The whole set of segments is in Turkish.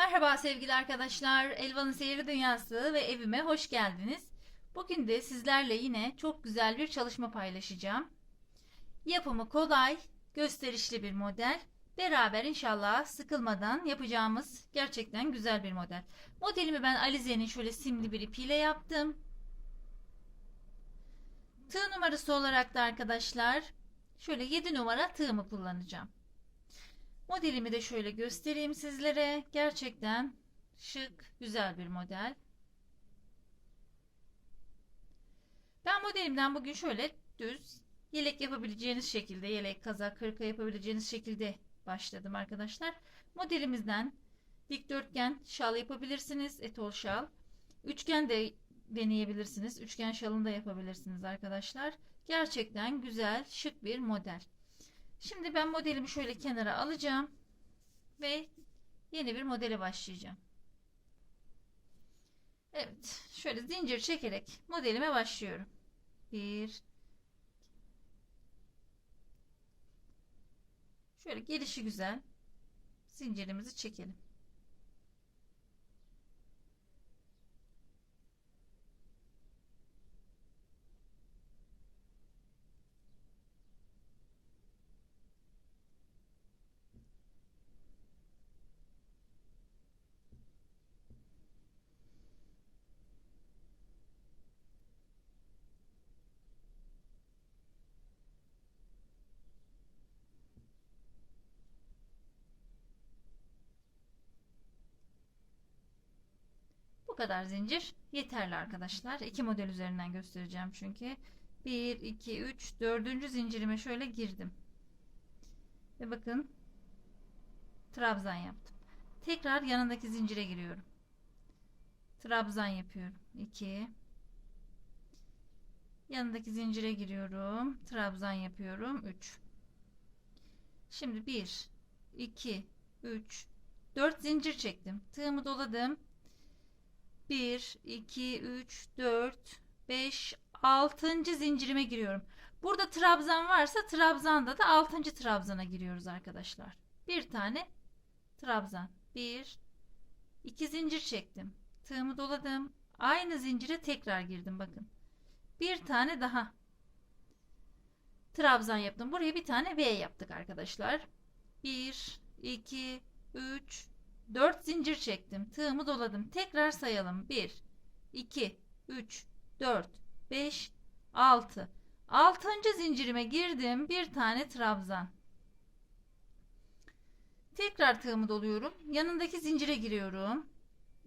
Merhaba sevgili arkadaşlar. Elvan'ın Seyir Dünyası ve evime hoş geldiniz. Bugün de sizlerle yine çok güzel bir çalışma paylaşacağım. Yapımı kolay, gösterişli bir model. Beraber inşallah sıkılmadan yapacağımız gerçekten güzel bir model. Modelimi ben Alize'nin şöyle simli bir ipiyle yaptım. Tığ numarası olarak da arkadaşlar şöyle 7 numara tığımı kullanacağım. Modelimi de şöyle göstereyim sizlere. Gerçekten şık, güzel bir model. Ben modelimden bugün şöyle düz yelek yapabileceğiniz şekilde, yelek, kazak, hırka yapabileceğiniz şekilde başladım arkadaşlar. Modelimizden dikdörtgen şal yapabilirsiniz, etol şal. Üçgen de deneyebilirsiniz. Üçgen şalını da yapabilirsiniz arkadaşlar. Gerçekten güzel, şık bir model. Şimdi ben modelimi şöyle kenara alacağım ve yeni bir modele başlayacağım. Evet, şöyle zincir çekerek modelime başlıyorum. Bir Şöyle gelişi güzel zincirimizi çekelim. Bu kadar zincir yeterli arkadaşlar. İki model üzerinden göstereceğim çünkü. 1, 2, 3, 4. zincirime şöyle girdim. Ve bakın trabzan yaptım. Tekrar yanındaki zincire giriyorum. Trabzan yapıyorum. 2 Yanındaki zincire giriyorum. Trabzan yapıyorum. 3 Şimdi 1 2 3 4 zincir çektim. Tığımı doladım. 1, 2, 3, 4, 5, 6. zincirime giriyorum. Burada trabzan varsa trabzanda da 6. trabzana giriyoruz arkadaşlar. Bir tane trabzan. 1, 2 zincir çektim. Tığımı doladım. Aynı zincire tekrar girdim bakın. Bir tane daha trabzan yaptım. Buraya bir tane V yaptık arkadaşlar. 1, 2, 3, 4 zincir çektim. Tığımı doladım. Tekrar sayalım. 1, 2, 3, 4, 5, 6. 6. zincirime girdim. Bir tane trabzan. Tekrar tığımı doluyorum. Yanındaki zincire giriyorum.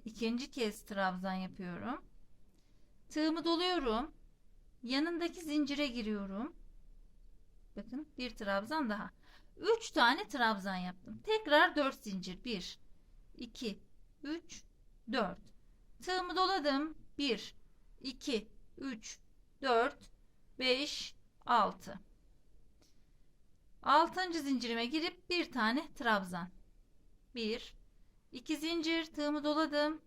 İkinci kez trabzan yapıyorum. Tığımı doluyorum. Yanındaki zincire giriyorum. Bakın bir trabzan daha. 3 tane trabzan yaptım. Tekrar 4 zincir. 1 2 3 4 tığımı doladım. 1 2 3 4 5 6 6. zincirime girip bir tane trabzan. 1 2 zincir tığımı doladım.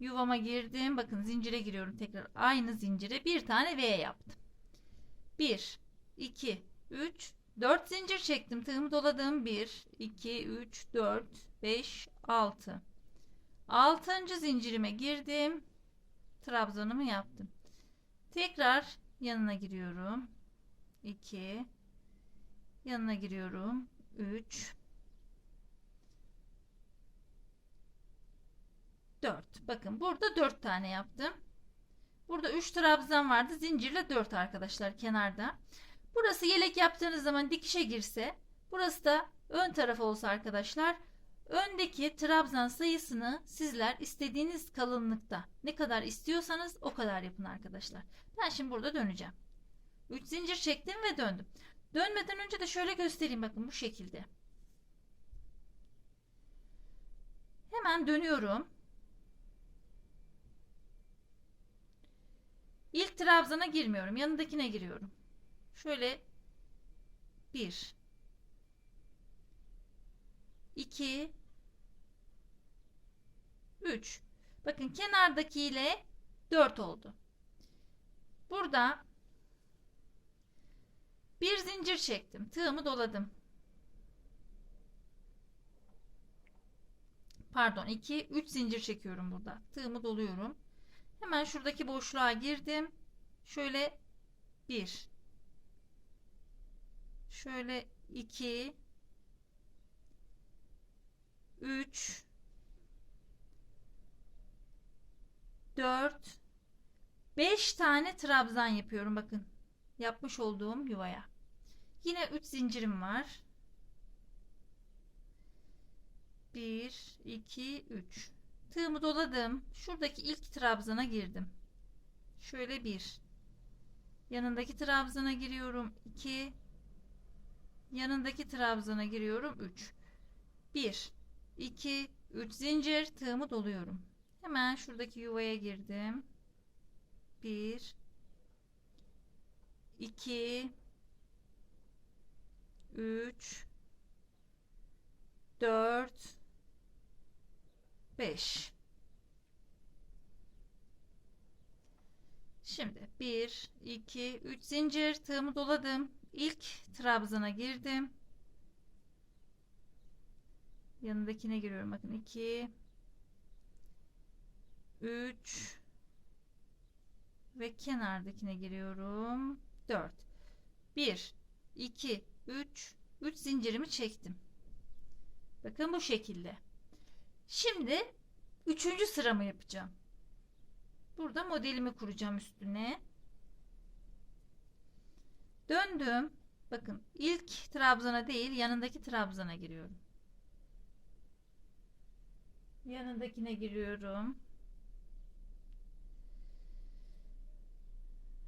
Yuvama girdim. Bakın zincire giriyorum tekrar. Aynı zincire bir tane V yaptım. 1 2 3 4 zincir çektim. Tığımı doladım. 1 2 3 4 5 6 6. zincirime girdim. Trabzanımı yaptım. Tekrar yanına giriyorum. 2 yanına giriyorum. 3 4 bakın burada 4 tane yaptım. Burada 3 trabzan vardı. Zincirle 4 arkadaşlar kenarda. Burası yelek yaptığınız zaman dikişe girse burası da ön taraf olsa arkadaşlar Öndeki trabzan sayısını sizler istediğiniz kalınlıkta ne kadar istiyorsanız o kadar yapın arkadaşlar. Ben şimdi burada döneceğim. 3 zincir çektim ve döndüm. Dönmeden önce de şöyle göstereyim bakın bu şekilde. Hemen dönüyorum. İlk trabzana girmiyorum. Yanındakine giriyorum. Şöyle 1 2 3 bakın kenardaki ile 4 oldu. Burada bir zincir çektim. Tığımı doladım. Pardon 2 3 zincir çekiyorum burada. Tığımı doluyorum. Hemen şuradaki boşluğa girdim. Şöyle 1 Şöyle 2 3 4 5 tane trabzan yapıyorum bakın. Yapmış olduğum yuvaya. Yine 3 zincirim var. 1 2 3 Tığımı doladım. Şuradaki ilk trabzana girdim. Şöyle 1 Yanındaki trabzana giriyorum. 2 Yanındaki trabzana giriyorum. 3 1 2 3 zincir tığımı doluyorum. Hemen şuradaki yuvaya girdim. 1 2 3 4 5 Şimdi 1 2 3 zincir tığımı doladım. İlk trabzana girdim. Yanındakine giriyorum. Bakın 2 3 ve kenardakine giriyorum. 4 1 2 3 3 zincirimi çektim. Bakın bu şekilde. Şimdi üçüncü sıramı yapacağım. Burada modelimi kuracağım üstüne. Döndüm. Bakın ilk trabzana değil yanındaki trabzana giriyorum. Yanındakine giriyorum.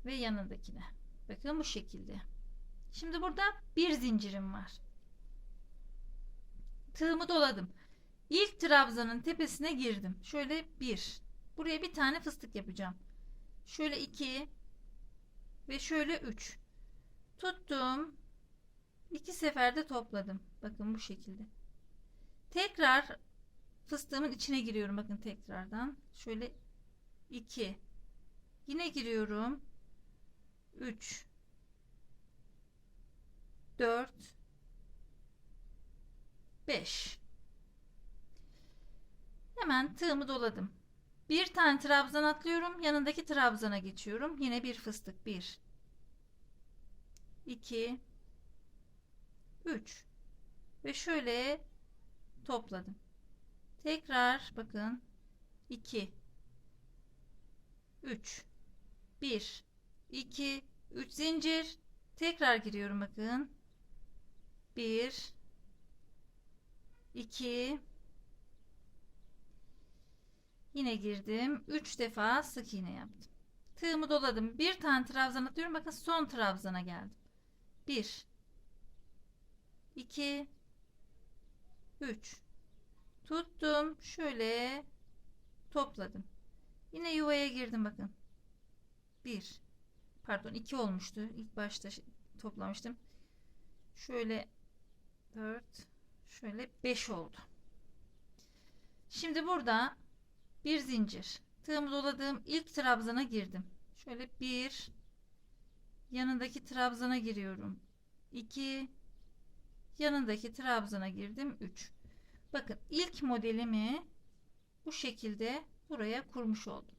Ve yanındakine. Bakın bu şekilde. Şimdi burada bir zincirim var. Tığımı doladım. İlk trabzanın tepesine girdim. Şöyle bir. Buraya bir tane fıstık yapacağım. Şöyle iki ve şöyle üç. Tuttum. İki seferde topladım. Bakın bu şekilde. Tekrar fıstığımın içine giriyorum. Bakın tekrardan. Şöyle 2. Yine giriyorum. 3 4 5 Hemen tığımı doladım. Bir tane trabzan atlıyorum. Yanındaki trabzana geçiyorum. Yine bir fıstık. 1 2 3 ve şöyle topladım. Tekrar bakın. 2 3 1 2 3 zincir. Tekrar giriyorum bakın. 1 2 yine girdim. 3 defa sık iğne yaptım. Tığımı doladım. Bir tane trabzan atıyorum. Bakın son trabzana geldim. 1 2 3 tuttum. Şöyle topladım. Yine yuvaya girdim bakın. 1 pardon 2 olmuştu. İlk başta toplamıştım. Şöyle 4 şöyle 5 oldu. Şimdi burada bir zincir. Tığımı doladığım ilk trabzana girdim. Şöyle 1 yanındaki trabzana giriyorum. 2 yanındaki trabzana girdim. 3 bakın ilk modelimi bu şekilde buraya kurmuş oldum.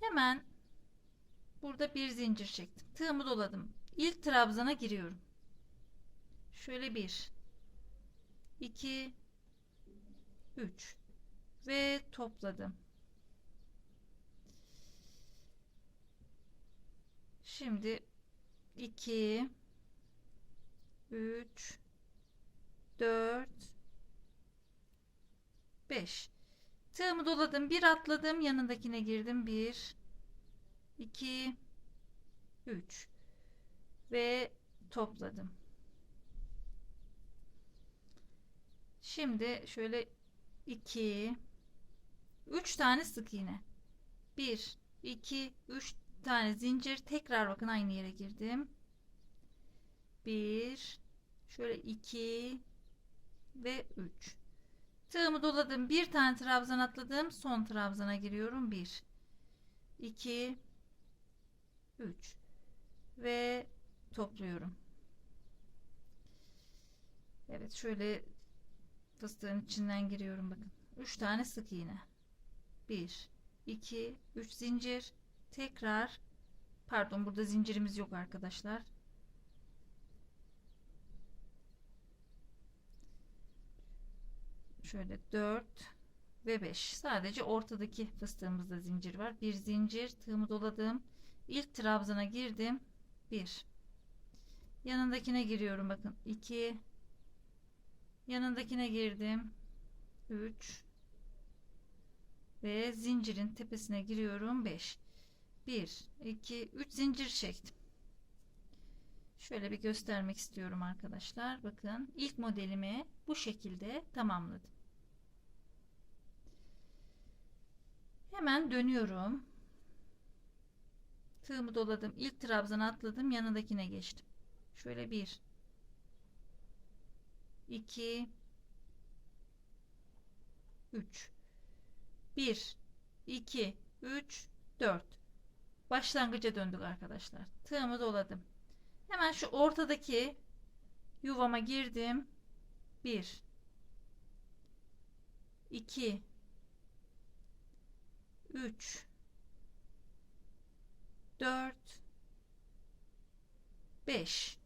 Hemen burada bir zincir çektim. Tığımı doladım. İlk trabzana giriyorum. Şöyle 1 2 3 ve topladım. Şimdi 2 3 4 5 tığımı doladım bir atladım yanındakine girdim 1 2 3 ve topladım. Şimdi şöyle 2 3 tane sık iğne 1 2 3 tane zincir. Tekrar bakın aynı yere girdim. 1 şöyle 2 ve 3 tığımı doladım bir tane trabzan atladım son trabzana giriyorum 1 2 3 ve topluyorum Evet şöyle fıstığın içinden giriyorum bakın. 3 tane sık iğne. 1 2 3 zincir. Tekrar pardon burada zincirimiz yok arkadaşlar. Şöyle 4 ve 5. Sadece ortadaki fıstığımızda zincir var. Bir zincir, tığımı doladım. İlk trabzana girdim. 1. Yanındakine giriyorum bakın. 2 Yanındakine girdim. 3 ve zincirin tepesine giriyorum 5 1 2 3 zincir çektim şöyle bir göstermek istiyorum arkadaşlar bakın ilk modelimi bu şekilde tamamladım hemen dönüyorum. Tığımı doladım. İlk trabzana atladım. Yanındakine geçtim. Şöyle bir 2 3 1 2 3 4 başlangıca döndük arkadaşlar. Tığımı doladım. Hemen şu ortadaki yuvama girdim. 1 2 3 4 5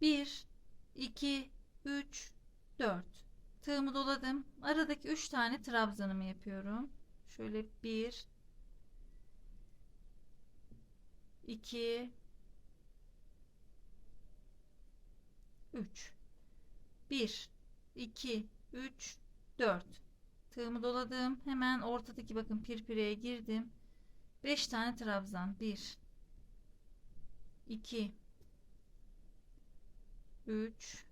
1 2 3 4 tığımı doladım. Aradaki 3 tane trabzanımı yapıyorum. Şöyle 1 2 3 1 2 3 4 tığımı doladım. Hemen ortadaki bakın pirpireye girdim. 5 tane trabzan. 1 2 3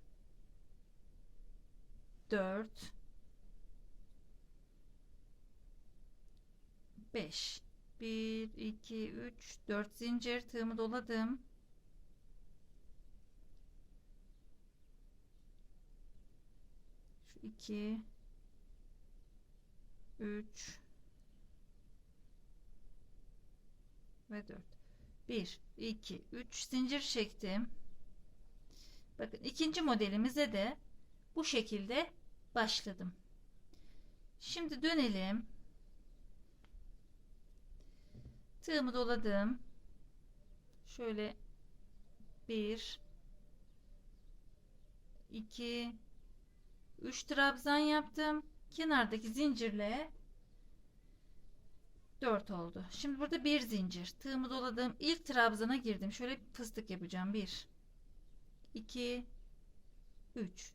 4 5 1 2 3 4 zincir. Tığımı doladım. Şu 2 3 ve 4 1 2 3 zincir çektim. Bakın ikinci modelimize de bu şekilde başladım. Şimdi dönelim. Tığımı doladım. Şöyle 1 2 3 trabzan yaptım kenardaki zincirle 4 oldu. Şimdi burada bir zincir. Tığımı doladım ilk trabzana girdim. Şöyle fıstık yapacağım. 1 2 3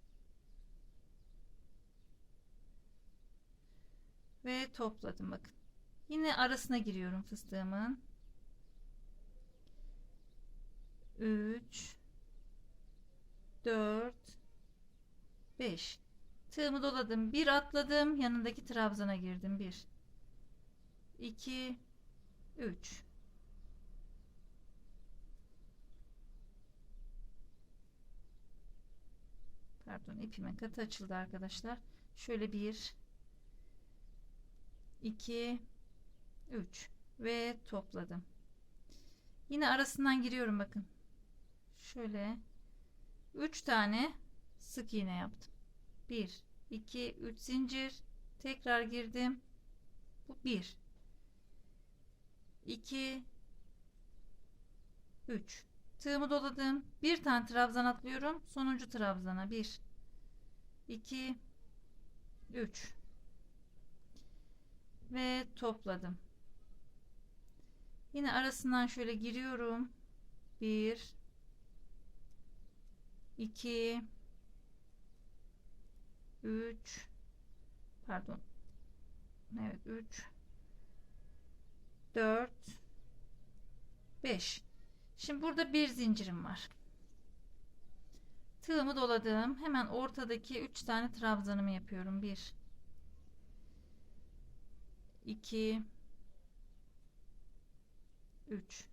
ve topladım. Bakın. Yine arasına giriyorum fıstığımın. 3 4 5 tığımı doladım. Bir atladım. Yanındaki trabzana girdim. 1 2 3 pardon ipimin katı açıldı arkadaşlar. Şöyle bir. 2 3 ve topladım. Yine arasından giriyorum bakın. Şöyle. 3 tane sık iğne yaptım. 1 2 3 zincir. Tekrar girdim. Bu 1 2 3 tığımı doladım. Bir tane trabzan atlıyorum. Sonuncu trabzana. 1 2 3 ve topladım. Yine arasından şöyle giriyorum. 1 2 3 pardon. Evet 3 4 5 şimdi burada bir zincirim var. Tığımı doladım. Hemen ortadaki 3 tane trabzanımı yapıyorum. 1 2 3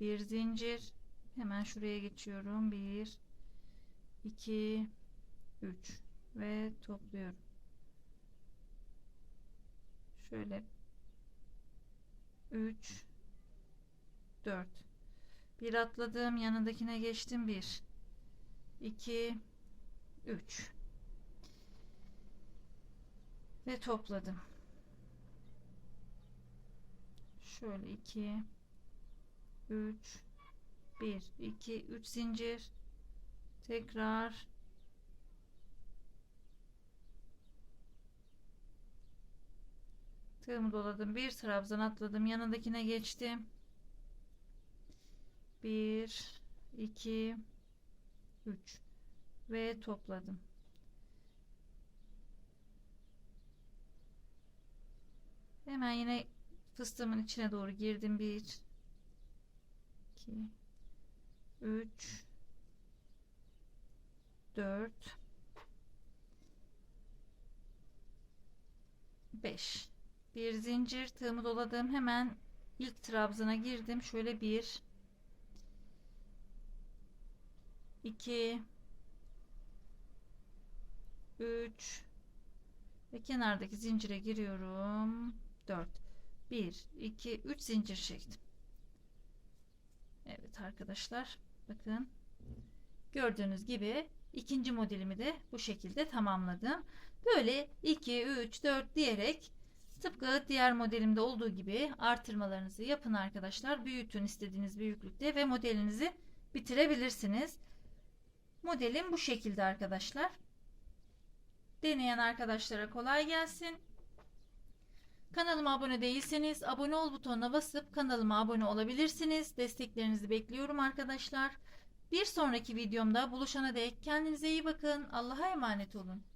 bir zincir. Hemen şuraya geçiyorum. 1 2 3 ve topluyorum. Şöyle. 3 4 bir atladım yanındakine geçtim. 1 2 3 ve topladım. Şöyle 2 3 1 2 3 zincir. Tekrar tığımı doladım. Bir trabzan atladım. Yanındakine geçtim. 1 2 3 ve topladım. Hemen yine fıstığımın içine doğru girdim. 1 2 3 4 5 bir zincir tığımı doladım hemen ilk trabzana girdim. Şöyle bir 2 3 ve kenardaki zincire giriyorum. 4 1 2 3 zincir çektim. Evet arkadaşlar bakın. Gördüğünüz gibi ikinci modelimi de bu şekilde tamamladım. Böyle 2 3 4 diyerek tıpkı diğer modelimde olduğu gibi artırmalarınızı yapın arkadaşlar büyütün istediğiniz büyüklükte ve modelinizi bitirebilirsiniz modelim bu şekilde arkadaşlar deneyen arkadaşlara kolay gelsin Kanalıma abone değilseniz abone ol butonuna basıp kanalıma abone olabilirsiniz. Desteklerinizi bekliyorum arkadaşlar. Bir sonraki videomda buluşana dek kendinize iyi bakın. Allah'a emanet olun.